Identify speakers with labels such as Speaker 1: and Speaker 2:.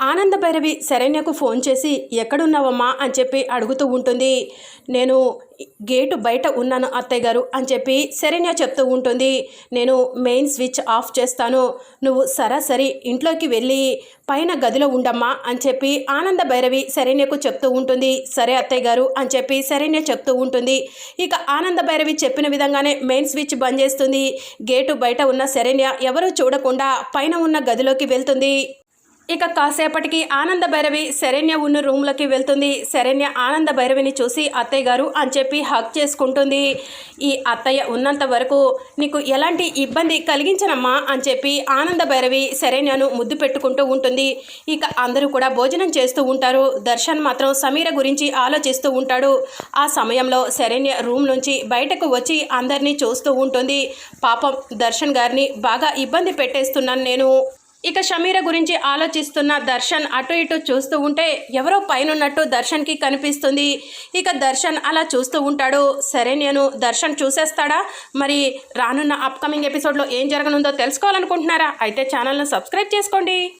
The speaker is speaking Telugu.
Speaker 1: ఆనంద భైరవి శరణ్యకు ఫోన్ చేసి ఎక్కడున్నావమ్మా? అని చెప్పి అడుగుతూ ఉంటుంది. నేను గేటు బయట ఉన్నాను అత్తయ్య గారు అని చెప్పి శరణ్య చెప్తూ ఉంటుంది. నేను మెయిన్ స్విచ్ ఆఫ్ చేస్తాను. నువ్వు సరాసరి ఇంట్లోకి వెళ్ళి పైన గదిలో ఉండమ్మా అని చెప్పి ఆనంద భైరవి శరణ్యకు చెప్తూ ఉంటుంది. సరే అత్తయ్య గారు అని చెప్పి శరణ్య చెప్తూ ఉంటుంది. ఇక ఆనంద భైరవి చెప్పిన విధంగానే మెయిన్ స్విచ్ బంద్ చేస్తుంది. గేటు బయట ఉన్న శరణ్య ఎవరూ చూడకుండా పైన ఉన్న గదిలోకి వెళ్తుంది. ఇక కాసేపటికి ఆనంద భైరవి శరణ్య ఉన్న రూమ్లోకి వెళ్తుంది. శరణ్య ఆనంద భైరవిని చూసి అత్తయ్య గారు అని చెప్పి హక్ చేసుకుంటుంది. ఈ అత్తయ్య ఉన్నంత వరకు నీకు ఎలాంటి ఇబ్బంది కలిగించనమ్మా అని చెప్పి ఆనంద భైరవి శరణ్యను ముద్దు పెట్టుకుంటూ ఉంటుంది. ఇక అందరూ కూడా భోజనం చేస్తూ ఉంటారు. దర్శన్ మాత్రం సమీర గురించి ఆలోచిస్తూ ఉంటాడు. ఆ సమయంలో శరణ్య రూమ్ నుంచి బయటకు వచ్చి అందరినీ చూస్తూ ఉంటుంది. పాపం దర్శన్ గారిని బాగా ఇబ్బంది పెట్టేస్తున్నాను నేను. ఇక షమీర గురించి ఆలోచిస్తున్న దర్శన్ అటు ఇటు చూస్తూ ఉంటే ఎవరో పైనున్నట్టు దర్శన్కి కనిపిస్తుంది. ఇక దర్శన్ అలా చూస్తూ ఉంటాడు. సరే నేను దర్శన్ చూసేస్తాడా? మరి రానున్న అప్కమింగ్ ఎపిసోడ్లో ఏం జరగనుందో తెలుసుకోవాలనుకుంటున్నారా? అయితే ఛానల్ను సబ్స్క్రైబ్ చేసుకోండి.